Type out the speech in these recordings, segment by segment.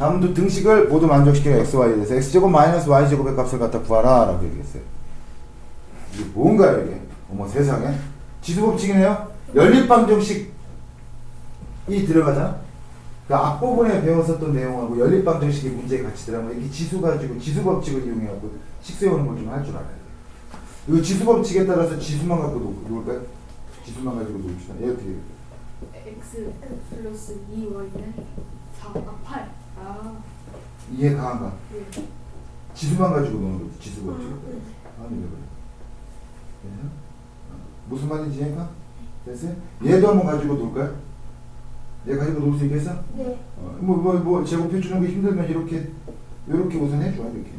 다음도 등식을 모두 만족시키는 x, y에 대해서 x제곱 마이너스 y제곱의 값을 갖다 구하라 라고 얘기했어요. 이게 뭔가요 이게? 어머 세상에 지수법칙이네요. 연립방정식이 들어가잖아. 그 앞부분에 배웠었던 내용하고 연립방정식의 문제에 같이 들어가면 이렇게 지수 가지고 지수법칙을 이용해갖고 식 세우는 걸 좀 할 줄 알아야 돼. 이거 지수법칙에 따라서 지수만 갖고 놓, 놓을까요? 지수만 가지고 놓읍시다. 얘 어떻게 x 플러스 2y는 4, 아 8. 아, 이해 가한가? 예. 지수만 가지고 노는 거지 지수법칙. 아, 네. 아니 왜 그래? 어, 무슨 말인지 이해가? 됐어요? 얘도 한번 가지고 놀까요? 얘 가지고 놀 수 있겠어? 네. 어, 뭐, 뭐, 뭐, 제곱해 주는 게 힘들면 이렇게, 이렇게 우선 해줘, 이렇게.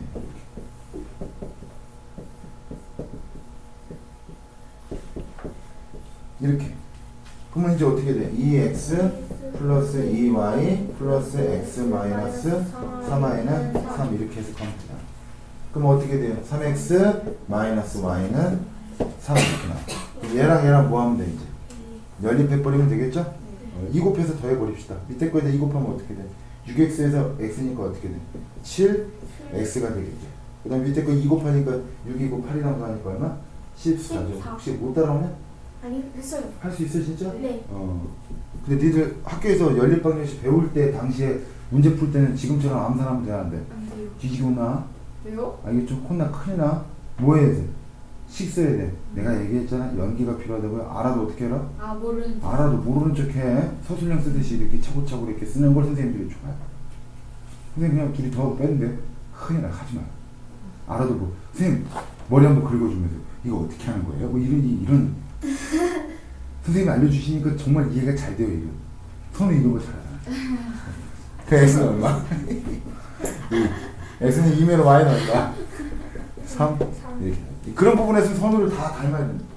이렇게. 그러면 이제 어떻게 돼? 2x 플러스 2y 플러스 x 마이너스 3y는 3 이렇게 컴퓨터. 그럼 어떻게 돼요? 3x 마이너스 y는 3 이렇게 나와. 얘랑 얘랑 뭐 하면 돼, 이제? 연립해버리면 되겠죠? 어, 2 곱해서 더해버립시다. 밑에 거에다 2 곱하면 어떻게 돼? 6x에서 x니까 어떻게 돼? 7 x가 되겠죠. 그 다음 밑에 거 2 곱하니까 6이고 8이랑 가니까 얼마? 14죠. 14. 혹시 못 따라오냐? 아니 했어요. 할 수 있어 진짜? 네. 어. 근데 니들 학교에서 연립방정식 배울 때 당시에 문제 풀 때는 지금처럼 암산하면 되는데 안 돼요. 뒤지고 나? 왜요? 아 이게 좀 혼나 큰일 나? 뭐 해야 돼? 식 써야 돼. 내가 얘기했잖아. 연기가 필요하다고요. 알아도 어떻게 알아? 아, 모르는. 알아도 모르는 척해 서술형 쓰듯이 이렇게 차고차고 이렇게 쓰는 걸 선생님들이 좋아해. 선생님 그냥 둘이 더 뺀데 큰일 나 하지 마. 알아도 뭐 선생님 머리 한번 긁어주면서 이거 어떻게 하는 거예요? 뭐 이런 이런 선생님이 알려주시니까 정말 이해가 잘 돼요 이거. 선우 이런 거 잘하잖아. 그 X는 얼마? X는 2매로 많이 나온다. 3 3. 이렇게 그런 부분에서 선우를 다 닮아야 된다.